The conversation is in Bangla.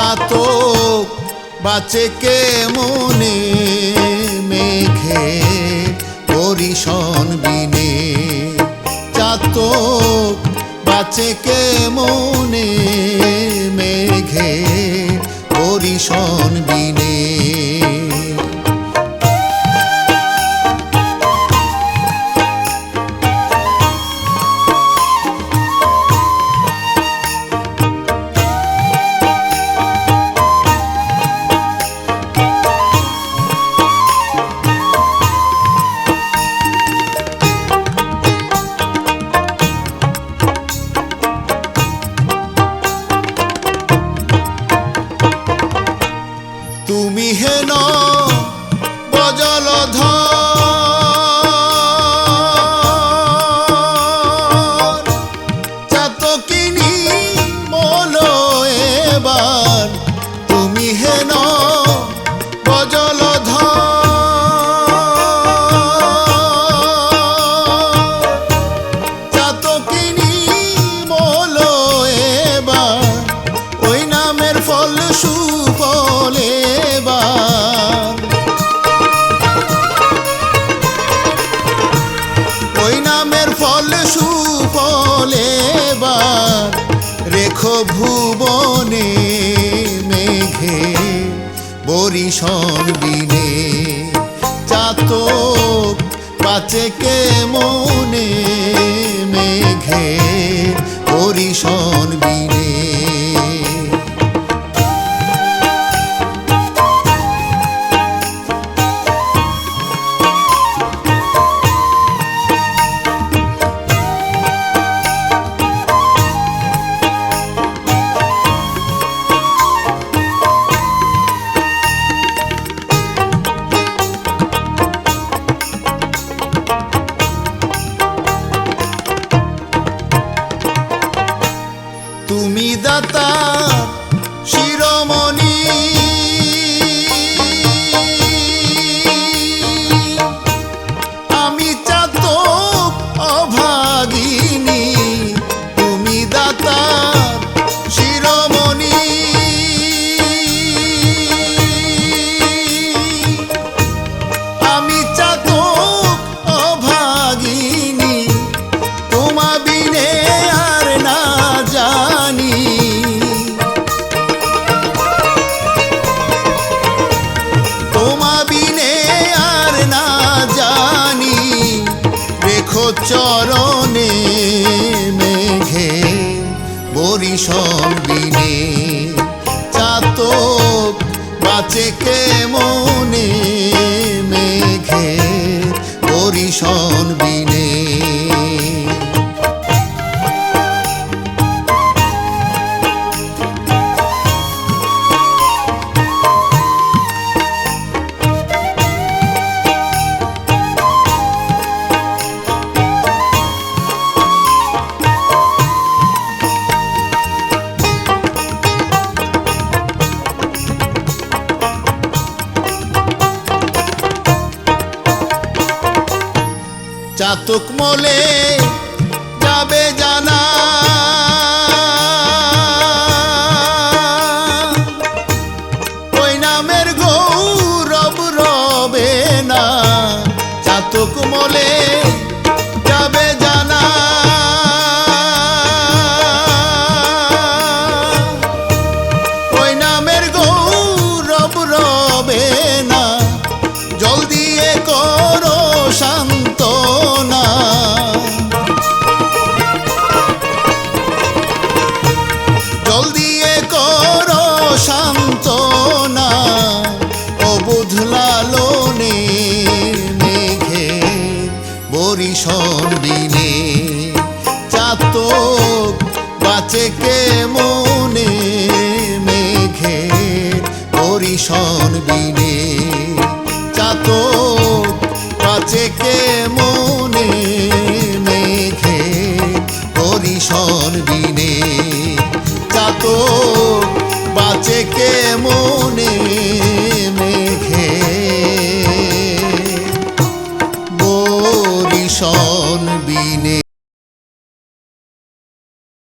চাতক বাঁচে কে মনে মেঘে পরিশন বিনে। চাতক বাঁচে কে মনে মেঘে পরিশন বিনে। তুমি হেন বজলধ চাতকিনী মল এবার ওই নামের ফল ওই নামের ফল রেখো ভুবনে বরিশন দিনে চাতক পাচে কে মনে মেঘে বরিশন বিনে। তুমি দাতা শিরোমণি চরণে মেঘে বরিশন বিনে। চাতক বাঁচে কে মনে চাতক মলে যাবে জানা বাঁচে কে মনে মেঘে? পরিশন বিনে। চাতক বাঁচে কে মনে মেঘে? পরিশন বিনে। চাতক বাঁচে কে মনে